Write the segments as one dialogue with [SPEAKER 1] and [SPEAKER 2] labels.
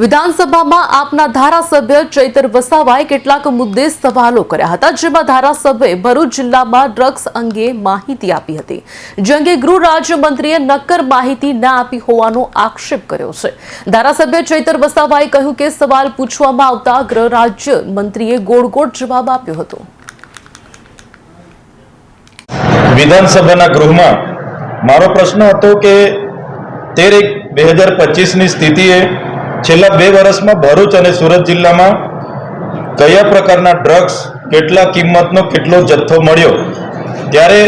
[SPEAKER 1] વિધાનસભામાં આપના ધારાસભ્ય ચૈતર વસાવાએ કેટલાક મુદ્દે સવાલો કર્યા હતા, જેમાં ધારાસભ્યે ભરૂચ જિલ્લામાં ડ્રગ્સ અંગે માહિતી આપી હતી. જે અંગે ગૃહ રાજ્યમંત્રીએ નક્કર માહિતી ના આપી હોવાનો આક્ષેપ કર્યો છે. ધારાસભ્ય ચૈતર વસાવાએ કહ્યું કે સવાલ પૂછવામાં આવતા ગૃહ રાજ્ય મંત્રીએ ગોળ ગોળ જવાબ આપ્યો હતો.
[SPEAKER 2] વિધાનસભાના ગૃહમાં મારો પ્રશ્ન હતો કે તેર એક બે હજાર પચીસની સ્થિતિએ છેલ્લા બે વર્ષમાં ભરૂચ અને સુરત જિલ્લામાં કયા પ્રકારના ડ્રગ્સ કેટલા કિંમતનો કેટલો જથ્થો મળ્યો? ત્યારે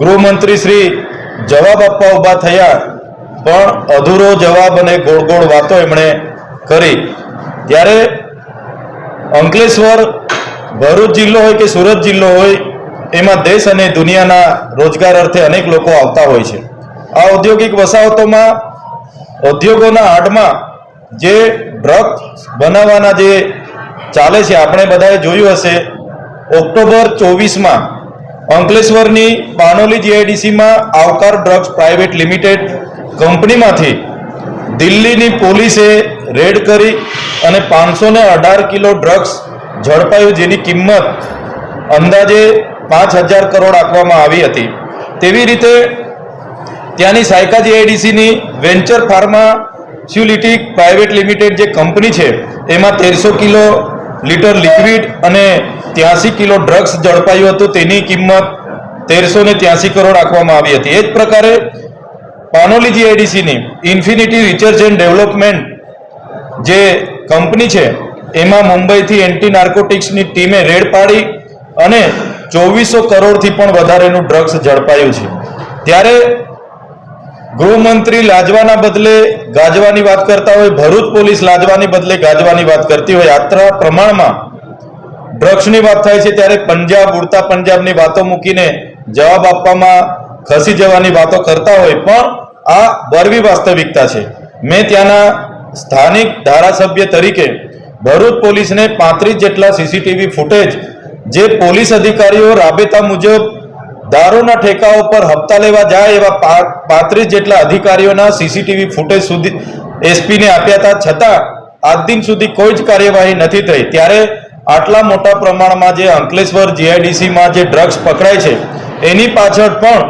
[SPEAKER 2] ગૃહમંત્રી શ્રી જવાબ આપવા ઊભા થયા, પણ અધૂરો જવાબ અને ગોળ ગોળ વાતો એમણે કરી. ત્યારે અંકલેશ્વર ભરૂચ જિલ્લો હોય કે સુરત જિલ્લો હોય, એમાં દેશ અને દુનિયાના રોજગાર અર્થે અનેક લોકો આવતા હોય છે. આ ઔદ્યોગિક વસાહતોમાં ઉદ્યોગોના આડમાં જે ડ્રગ્સ બનાવવાના જે ચાલે છે, આપણે બધાએ જોયું હશે, ઓક્ટોબર ચોવીસમાં અંકલેશ્વરની પાનોલી જીઆઈડીસીમાં આવકાર ડ્રગ્સ પ્રાઇવેટ લિમિટેડ કંપનીમાંથી દિલ્હીની પોલીસે રેડ કરી અને પાંચસો ને અઢાર કિલો ડ્રગ્સ ઝડપાયું, જેની કિંમત અંદાજે પાંચ હજાર કરોડ આપવામાં આવી હતી. તેવી રીતે ત્યાંની સાયકા જીઆઈડીસીની વેન્ચર ફાર્માસ્યુલિટિક પ્રાઇવેટ લિમિટેડ જે કંપની છે, એમાં તેરસો કિલો લીટર લિક્વિડ અને ત્યાંસી કિલો ડ્રગ્સ ઝડપાયું હતું. તેની કિંમત તેરસો ને ત્યાંસી કરોડ આપવામાં આવી હતી. એ જ પ્રકારે પાનોલી જીઆઈડીસીની ઇન્ફિનિટી રિસર્ચ એન્ડ ડેવલપમેન્ટ જે કંપની છે, એમાં મુંબઈથી એન્ટી નાર્કોટિક્સની ટીમે રેડ પાડી અને ચોવીસો કરોડથી પણ વધારેનું ડ્રગ્સ ઝડપાયું છે. ત્યારે ગૃહમંત્રી લાજવાના બદલે ગાજવાની વાત કરતા હોય, ભરૂચ પોલીસ લાજવાની બદલે ગાજવાની વાત કરતી હોય, યાત્રા પ્રમાણમાં ડ્રગ્સની વાત થાય છે, ત્યારે પંજાબ, ઉડતા પંજાબની વાતો મૂકીને જવાબ આપવામાં ખસી જવાની વાતો કરતા હોય, પણ આ બરવી વાસ્તવિકતા છે. મેં ત્યાંના સ્થાનિક ધારાસભ્ય તરીકે ભરૂચ પોલીસને પાંત્રીસ જેટલા સીસીટીવી ફૂટેજ જે પોલીસ અધિકારીઓ રાબેતા મુજબ દારૂના ઠેકાઓ પર હપ્તા લેવા જાય એવા પાંત્રીસ જેટલા અધિકારીઓના સીસીટીવી ફૂટેજ સુધી એસપીને આપ્યા હતા. છતાં, આજ દિન સુધી કોઈ જ કાર્યવાહી નથી થઈ. ત્યારે આટલા મોટા પ્રમાણમાં જે અંકલેશ્વર જીઆઈડીસીમાં જે ડ્રગ્સ પકડાય છે, એની પાછળ પણ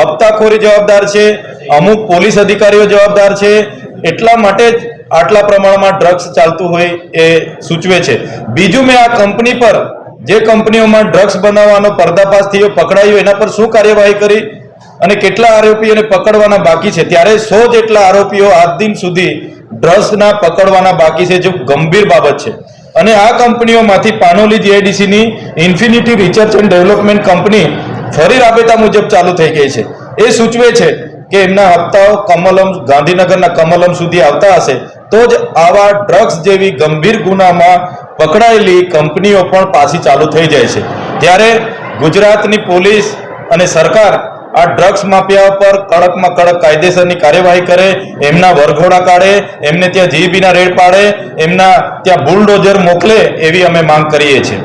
[SPEAKER 2] હપ્તાખોરી જવાબદાર છે, અમુક પોલીસ અધિકારીઓ જવાબદાર છે. એટલા માટે જ આટલા પ્રમાણમાં ડ્રગ્સ ચાલતું હોય એ સૂચવે છે. બીજું મેં આ કંપની પર જે કંપનીઓમાં ડ્રગ્સ બનાવવાનો પર્દાફાશ થયો, પકડાયો, એના પર શું કાર્યવાહી કરી અને કેટલા આરોપીઓને પકડવાના બાકી છે? ત્યારે સો જેટલા આરોપીઓ આજ દિન સુધી ડ્રગ્સના પકડવાના બાકી છે, જે ગંભીર બાબત છે. અને આ કંપનીઓમાંથી Panoli જીઆઈડીસીની infinity research and development company ફરી રાબેતા મુજબ ચાલુ થઈ ગઈ છે. એ સૂચવે છે કે એમના હપ્તાઓ કમલમ, ગાંધીનગરના કમલમ સુધી આવતા હશે. તો જ આવા ડ્રગ્સ જેવી ગંભીર ગુનામાં પકડાયેલી કંપનીઓ પણ પાછી ચાલુ થઈ જાય છે. ત્યારે ગુજરાતની પોલીસ અને સરકાર આ ડ્રગ્સ માફિયા પર કડકમાં કડક કાયદેસરની કાર્યવાહી કરે, એમના વરઘોડા કાઢે, એમને ત્યાં જીબીના રેડ પાડે, એમના ત્યાં બુલડોઝર મોકલે એવી અમે માંગ કરીએ છીએ.